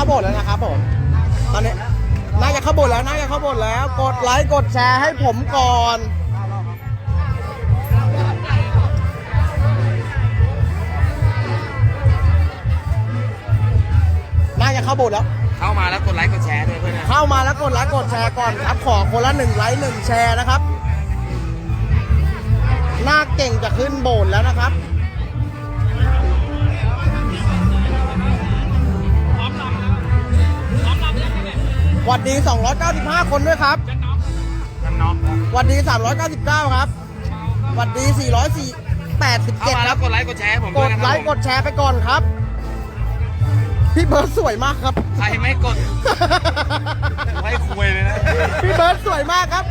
เข้าโบสถ์แล้วนะครับผมตอนนี้น่าจะเข้าโบสถ์แล้วน่าจะเข้าโบสถ์แล้ว กดไลค์กดแชร์ให้ผมก่อนน่าจะเข้าโบสถ์แล้ว เข้ามาแล้วกดไลค์กดแชร์ด้วยเพื่อนนะเข้ามาแล้วกดไลค์กดแชร์ก่อนครับขอคนละหนึ่งไลค์หนึ่งแชร์นะครับหน้าเก่งจะขึ้นโบสถ์แล้วนะครับ หวัดดี 295 คนด้วยครับกันน็อกหวัดดี 399 ครับหวัดดี487เข้ามาคแล้รัวบ กดไลค์กดแชร์ให้ผมกด้วยดนะคไลรับค์กดแชร์ไปก่อนครับ พี่เบิร์ดสวยมากครับ ใครไม่กดไล่คุยเลยนะ พี่เบิร์ดสวยมากครับ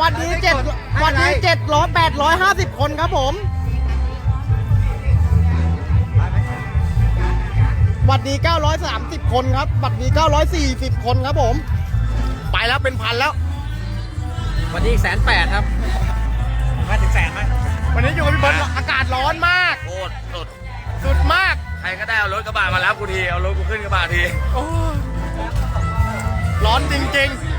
วันนี้เจ็ดวันนี้เจ็ดร้อยแปดร้อยห้าสิบคนครับผม วันนี้เก้าร้อยสามสิบคนครับวันนี้เก้าร้อยสี่สิบคนครับผม ไปแล้วเป็นพันแล้ว วันนี้อีกแสนแปดครับมาถึงแสนไหมวันนี้อยู่กับพี่เบิร์ดอากาศร้อนมาก โคตรสุด สุดมาก ใครก็ได้เอารถกระบะมารับกูที เอารถกูขึ้นกระบะที โอ้ยร้อนจริงๆ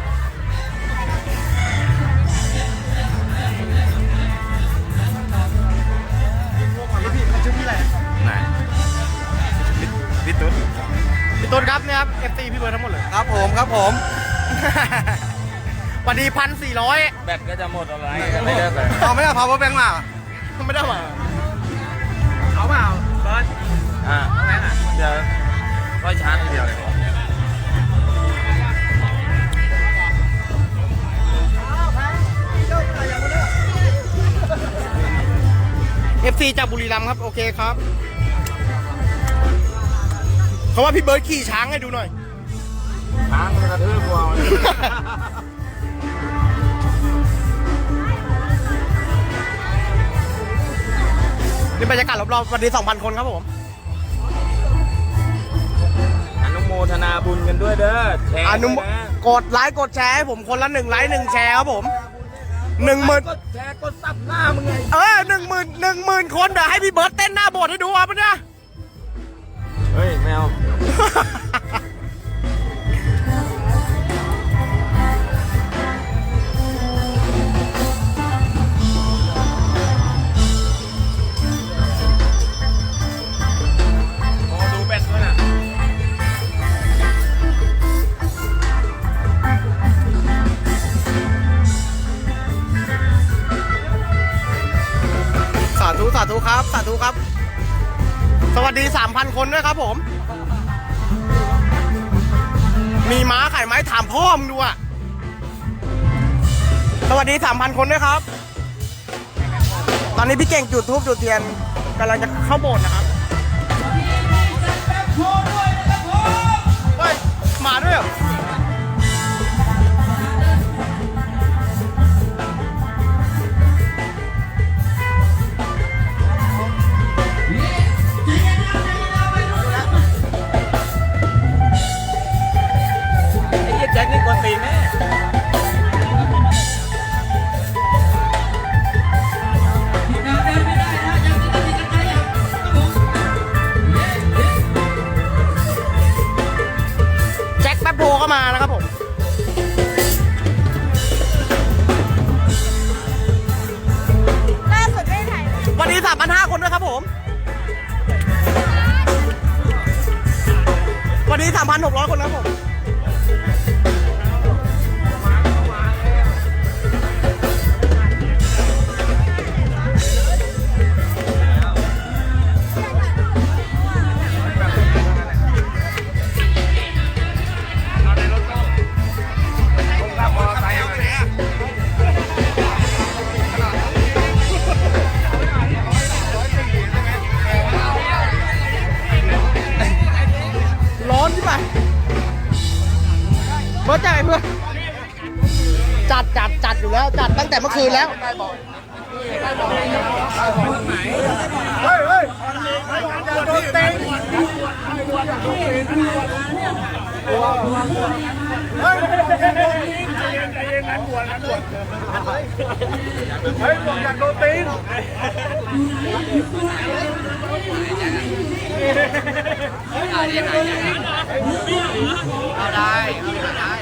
ครับผมครับผม วันดีพันสี่ร้อยแบตก็จะหมดอะไรไม่ได้แบบเอาไม่ได้ power bank มาไม่ได้มาเอาเปล่าเบิร์ดอ่าเอาแม่งอะเดี๋ยวร้อยชาร์จเดียวเลยเอฟซีจากบุรีรัมย์ครับ โอเคครับ เขาว่าพี่เบิร์ดขี่ช้างให้ดูหน่อยช้าง มันกระทืบกูเอาเลยนี่บรรยากาศรอบๆวันดี2,000 คนครับผม อนุโมทนาบุญกันด้วยเด้อแชร์อนุโมด้วยะกดไลค์กดแชร์ให้ผมคนละหนึ่งไลค์หนึ่งแชร์ครับผมหนึ่งหมื่นกดแชร์กดซับหน้ามึงไงเออหนึ่งหมื่นหนึ่งหมื่นคนเดี๋ยวให้พี่เบิร์ดเต้นหน้าโบสถ์ให้ดูเอาปะเนี่ย เฮ้ยแมว ธุครับสวัสวัสดี 3,000 คนด้วยครับผม มีม้าขายไม้ถามพ่อมึงดูอะ สวัสดี 3,000 คนด้วยครับ ตอนนี้พี่เก่งจุดทูบจุดเทียนกำลังจะเข้าโบสถ์นะครับเฮ้ยมาด้วยเหรอ เมื่อคืนแล้วเฮ้ยเฮ้ยโดเต็งเฮ้ยใจเย็นใจเย็นนักบวชนักบวชเฮ้ยบวชอยากโดนตีนเอาได้เอาได้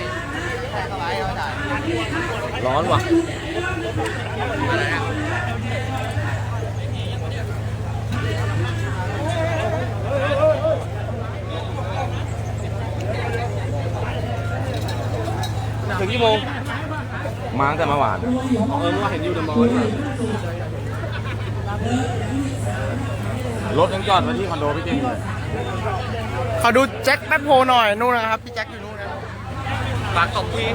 ร้อนว่ะ ถึงกี่โมงมาตั้งแต่เมื่อวาน เออเมื่อวานเห็นอยู่เดอะมอลล์รถยังจอดไว้ที่คอนโดพี่เก่งเลยขอดูแจ็คแบ็คโฮหน่อยนู่นนะครับ พี่แจ็คอยู่นู่นนะฝากตบที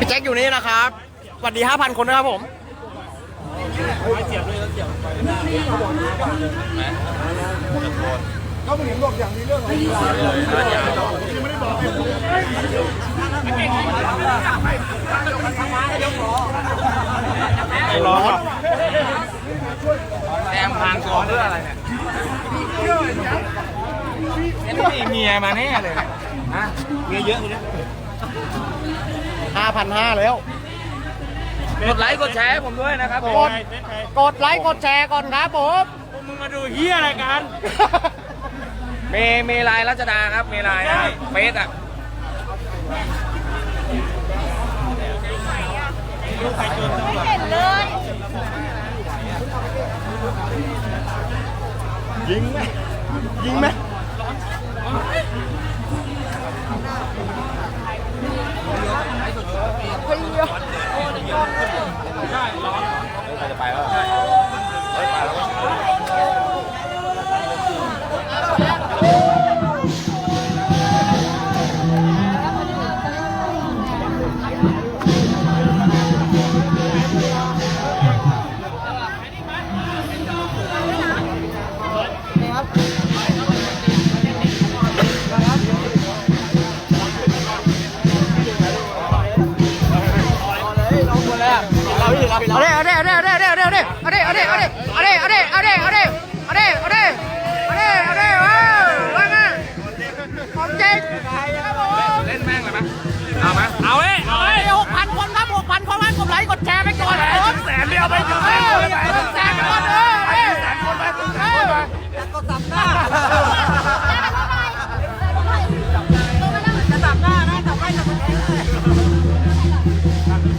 พี่แจ็คอยู่นี่นะครับสวัสดี 5,000 คนนะครับผมก็ผมเห็นบอกอย่างนี้เรื่องของกีาเยังไม่ได้บอกเลยร้อนแอมพังก่เรื่ออะไรเนี่ยเอ็นี่เมียมาแน่เลยนะเมียเยอะเลย 5,500 แล้ว กดไลค์กดแชร์ให้ผมด้วยนะครับผกมดกดไลค์กดแชร์ก่อนครับผมมึงมาดูเฮียอะไรกัน เมย์เมย์ลายรัชดาครับ เมย์ลายนะเฟสอะไม่เห็นเลยยิงไหมยิงไหม ใช่ร้อนเขาจะไปแล้ว บหกพันกดไลค์กดแชร์ไปก่อนครัแสนเดียวไปถึงแสนเอคนไปแสนก่อนเออเออแสนคนไปแสนคนไป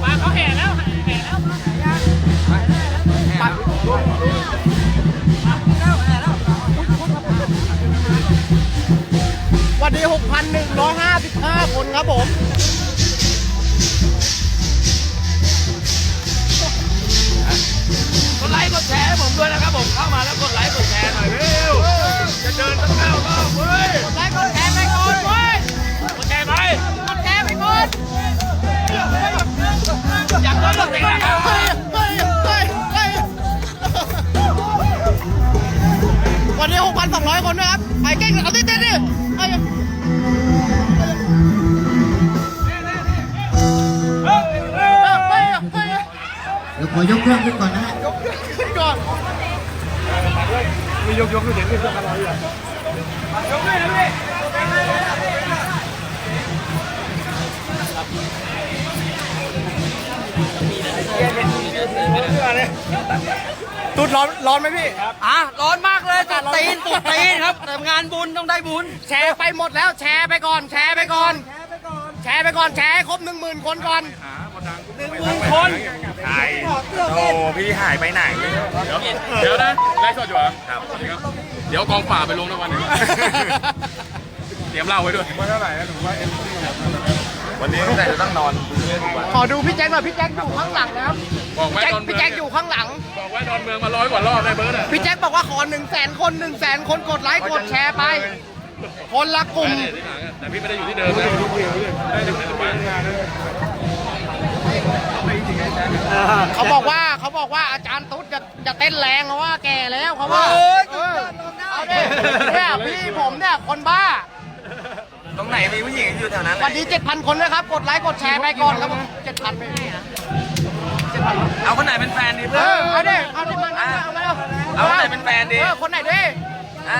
มาเขาแห่แล้วแห่แล้ววันนี้6,155 คนครับผม ผมด้วยนะครับผมเข้ามาแล้วกดไลค์กดแชร์หน่อยเร็วจะเดินตั้งเก้ารอบเว้ยกดไลค์กดแชร์ไปก่อนเว้ยกดแชร์ไปกดแชร์ไปก่อนอยากโดนรถติดนะครับเฮ้ยเฮ้ยเฮ้ยเฮ้ยวันนี้ 6,200 คนนะครับไอ้เก่งเอาติดติดดิไอ้เฮ้ยเฮ้ยเฮ้ยเฮ้ยเดี๋ยวขอยกเครื่องขึ้นก่อนนะฮะยกขึ้นก่อน มียกยกคือเห็นเป็นอะไรอะยกเลยนะพี่ตุดร้อนร้อนไหมพี่อะร้อนมากเลยสุดตีนสุดตีนครับแต่งานบุญต้องได้บุญ แชร์ไปหมดแล้วแชร์ไปก่อน แชร์ไปก่อน แชร์ไปก่อนแชร์ให้ครบหนึ่งหมื่นคนก่อนหนึ่งคน ใช่โอ้พี่หายไปไหน เดี๋ยวเดี๋ยวนะไลฟ์สดอยู่เหรอครับ เดี๋ยวกองป่าบไปลงในวันหนึง เตรียมเหล้าไว้ด้วยวันนี้แต่จะต้องนอนขอดูพี่แจ็คหน่อยพี่แจ็คอยู่ข้างหลังนะครับบอกไว้แจ็คดอนเมืพี่องแจ็คอยู่ข้างหลัง บอกไว้ดอนเมืองมาร้อยกว่ารอบได้เบิร์ดอะพี่แจ็คบอกว่าขอหนึ่งแสนคนหนึ่งแสนคนกดไลค์กดแชร์ไป คนละกลุ่มได้ที่หลังอะแต่พี่ไม่ได้อยู่ที่เดิมนะได้อยู่ในโรงพยาบาล เขาบอกว่าเขาบอกว่าอาจารย์ตุ๊ดจะจะเต้นแรงเพราะว่าแก่แล้วเขาว่าเออเอาดิเนี่ยพี่ผมเนี่ยคนบ้า ตรงไหนมีผู้หญิงอยู่แถวนั้นวันนี้7,000คนนะครับ กดไลค์กดแชร์ไปก่อนครับผม7,000ไปเอาคนไหนเป็นแฟนดีเอเพื่ออเอาดิเอาดิมาเอามาเอาเอาคนไหนเป็นแฟนดีเออคนไหนดิอะ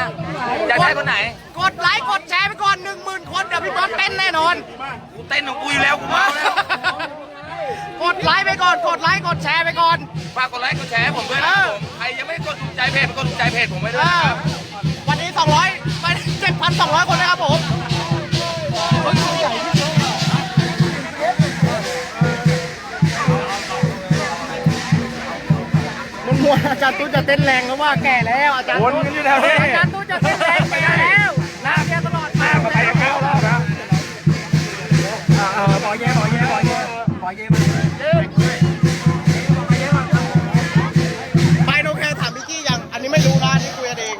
อยากได้คนไหน กดไลค์กดแชร์ไปก่อน10,000คนเดี๋ยวพี่บอลเต้นแน่นอนกูเต้นของกูอยู่แล้วกูเมาแล้ว กดไลค์ไปก่อน กดไลค์ กดแชร์ไปก่อน ฝากกดไลค์กดแชร์ให้ผมด้วยนะครับผมใครยังไม่กดถูกใจเพจไปกดถูกใจเพจผมไว้ด้เอวยนะอครับ วันนี้200 คนนะครับผมมันมัวอาจารย์ตุ๊จะเต้นแรงแล้วว่าแก่แล้ว อาจารย์วนกันอยู่แถวนี้ อาจารย์ตุ๊จะเต้นแรงแก่แล้วหน้าเบียร์ตลอดมามาไปเก้ารอบแล้วอ่าเออปล่อยแย่ปล่อยแย่ปล่อยแย่ปล่อยแย่มา ไปโนแคร์ถามพี่กี้ยัง อันนี้ไม่รู้นะอันนี้คุยกันเอง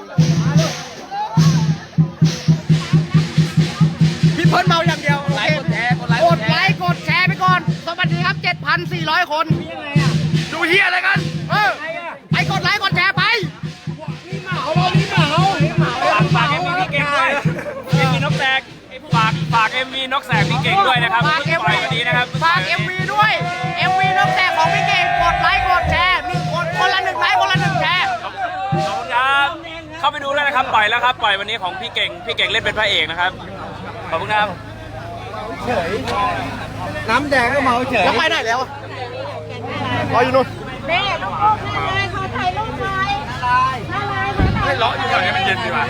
พี่เพิ่นเมาอย่างเดียวไลค์กดไลค์กดไลค์กดแชร์ไปก่อน สวัสดีครับ 7,400 คน ดูเฮียอะไรกัน ฝากฝากเอ็มวีนกแสกพี่เก่งด้วยนะครับฝากเพิ่งปล่อย MV วันนี้นะครับฝาก MV ด้วย MV น้องแต่ของพี่เก่งกดไลค์กดแชร์มีคนคนละหนึ่งไลค์คนละหนึ่งแชร์ขอบคุณครับเข้าไปดูแล้วนะครับปล่อยแล้วครับปล่อยวันนี้ของพี่เก่งพี่เก่งเล่นเป็นพระเอกนะครับขอบคุณครับน้ำแดงก็เมาเฉยแล้วไปไหนแล้วอะรออยู่นู่นแม่ลูกๆน่ารักขอถ่ายรูปหน่อยน่ารักน่ารักให้เลาะอยู่แถวนี้มันเย็นดีว่ะ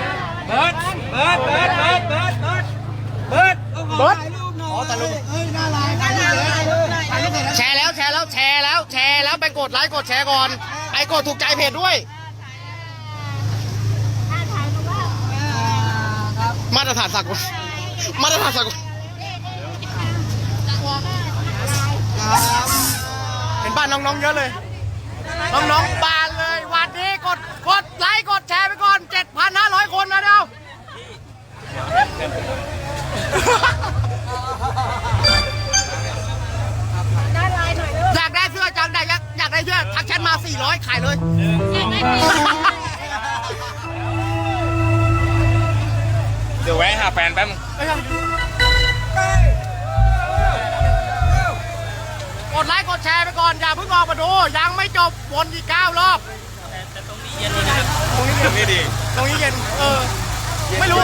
เบิร์ดเบิร์ดเบิร์ดเบิร์ดเบิร์ดเบิร์ดเบิร์ด เบิร์ดอ๋อแต่ลูกเอ้ยน่ารักน่ารักถ่ายรูปหน่อยถ่ายรูปหน่อยนะแชร์แล้วแชร์แล้วแชร์แล้วแชร์แล้วไปกดไลค์กดแชร์ก่อนไปกดถูกใจเพจด้วยถ่ายถ่ายมาว่ามาตรฐานสากลมาตรฐานสากลเห็นบ้านน้องๆเยอะเลย น้องๆบานเลยวันนี้กดกดไลค์กดแชร์ไปก่อน 7,500 คนนะเดียว ได้อยากอยากได้เสื้อทักแชทมา 400 ขายเลย เดี๋ยวแวะหาแฟนแป๊บนึงกดไลค์กดแชร์ไปก่อน อย่าเพิ่งออกมาดู ยังไม่จบวนอีกเก้ารอบ ตรงนี้ดี ตรงนี้เย็น เออ ไม่รู้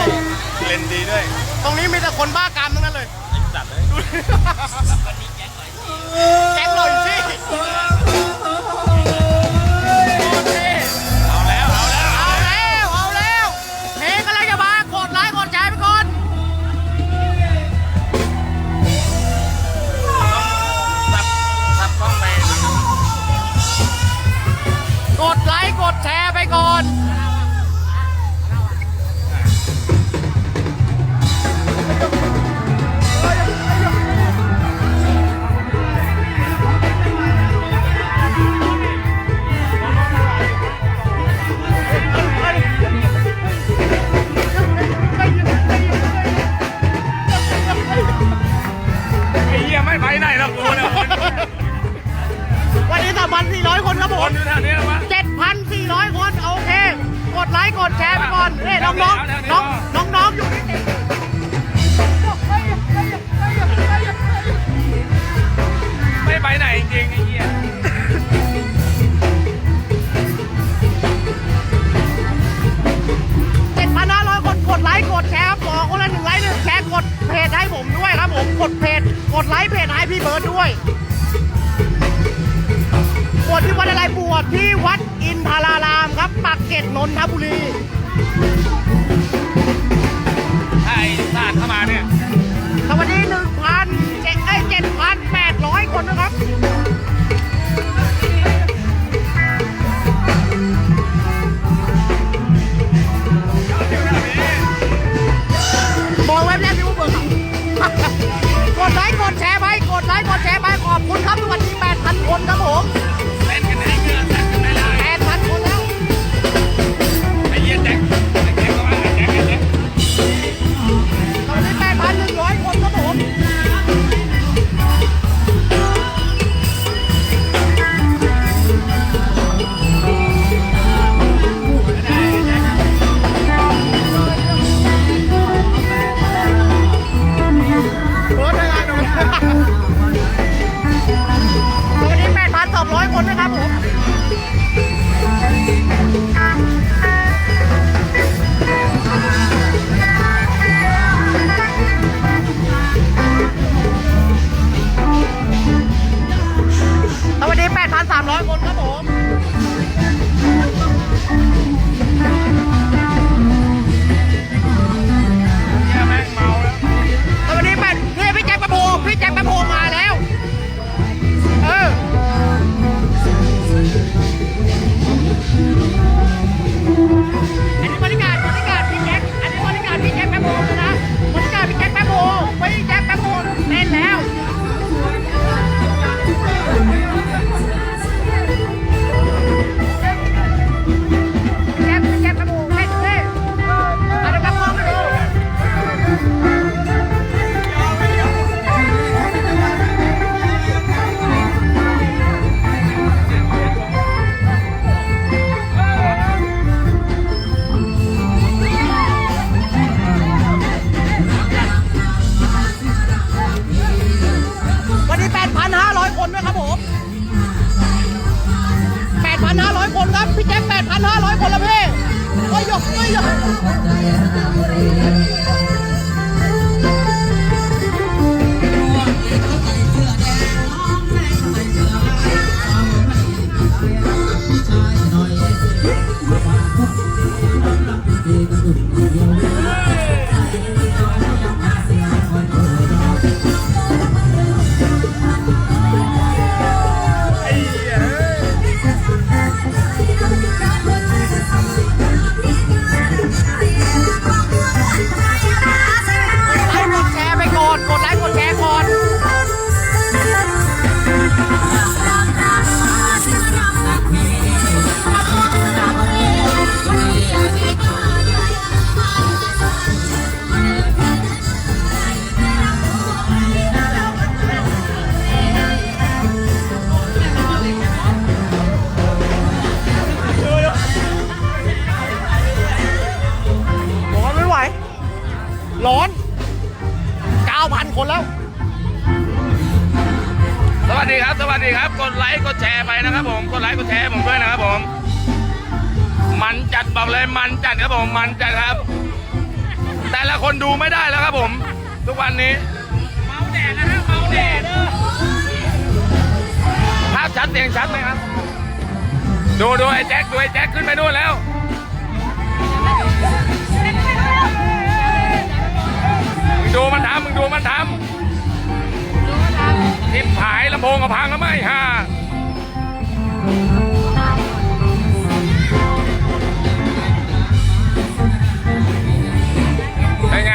เลนดีด้วย ตรงนี้มีแต่คนบ้ากามทั้งนั้นเลยดูดิแจ็คหน่อยสิ ก่อน เกร็ดนนทบุรี คนแล้ว สวัสดีครับ สวัสดีครับ กดไลค์กดแชร์ไปนะครับผม กดไลค์กดแชร์ให้ผมด้วยนะครับผม มันจัดบอกเลยมันจัดครับผม มันจัดครับ แต่ละคนดูไม่ได้แล้วครับผม ทุกวันนี้ เมาแดดนะฮะเมาแดดภาพชัดเสียงชัดไหมครับ ดูดูไอ้แจ็คดูไอ้แจ็คขึ้นไปนู่นแล้ว ดูมันทำมึงดูมันทำทิมผายลำโพงกับพังแล้วไหมฮะเป็นไง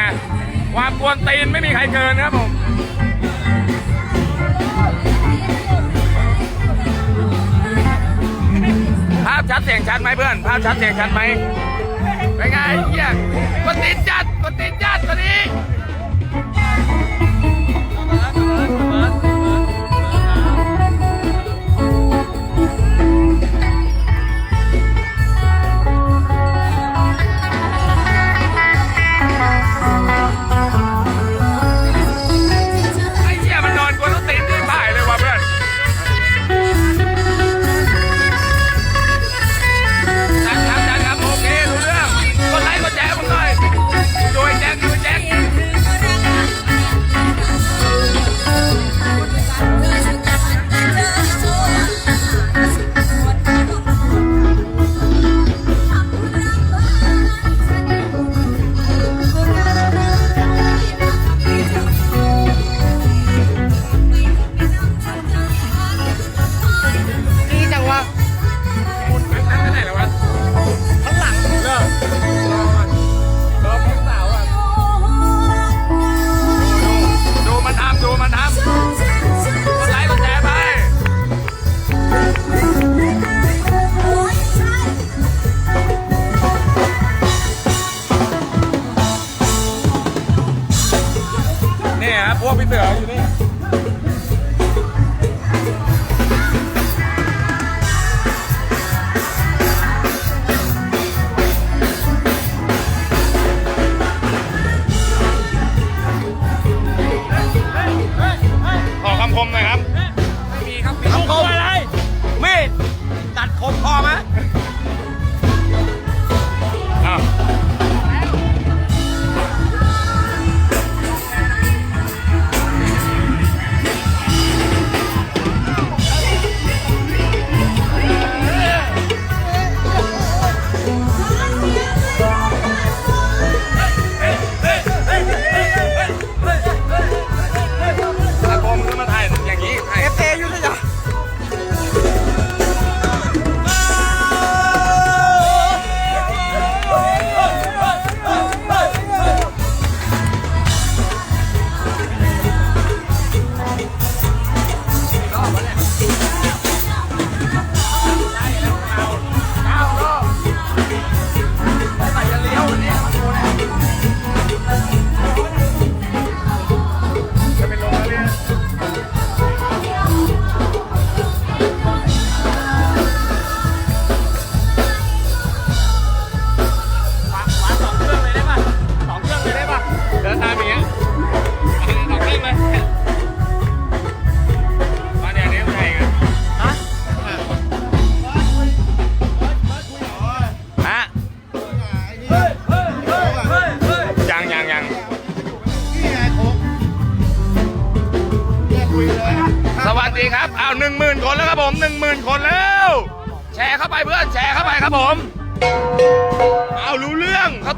ความกวนตีนไม่มีใครเกินครับผมภาพชัดเสียงชัดไหมเพื่อน ภาพชัดเสียงชัดไหมเป็นไงเฮียกดติดจัดกดติดจัดตัวนี้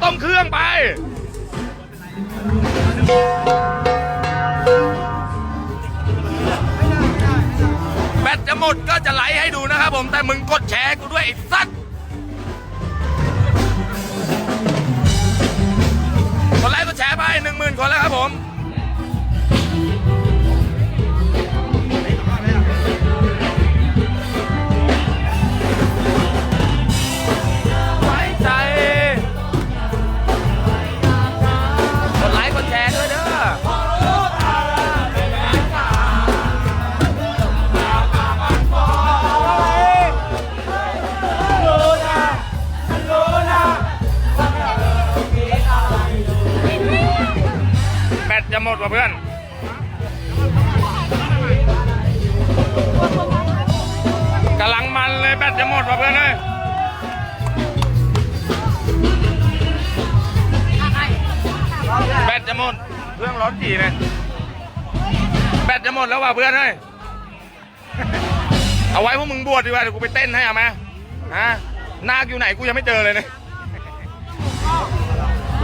ต้มเครื่องไปแบตจะหมดก็จะไลฟ์ให้ดูนะครับผมแต่มึงกดแชร์กูด้วยไอ้สัตว์กดไลค์กดแชร์ไปหนึ่งหมื่นคนแล้วครับผม ดว่ะเพื่อนกำลังมันเลยแบตจะหมดว่ะเพื่อนเลยแบตจะหมดเครื่องร้อนจีเลยแบตจะหมดแล้วว่ะเพื่อนเลยเอาไว้พวกมึงบวชดีกว่าเดี๋ยวกูไปเต้นให้เอาไหมฮะนาคอยู่ไหนกูยังไม่เจอเลยเนี่ย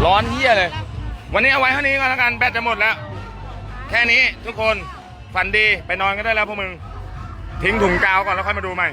ร้อนเฮี้ยเลย วันนี้เอาไว้เท่านี้ก็แล้วกันแบตจะหมดแล้ว แค่นี้ทุกคนฝันดีไปนอนกันได้แล้วพวกมึง ทิ้งถุงกาวก่อนแล้วค่อยมาดูใหม่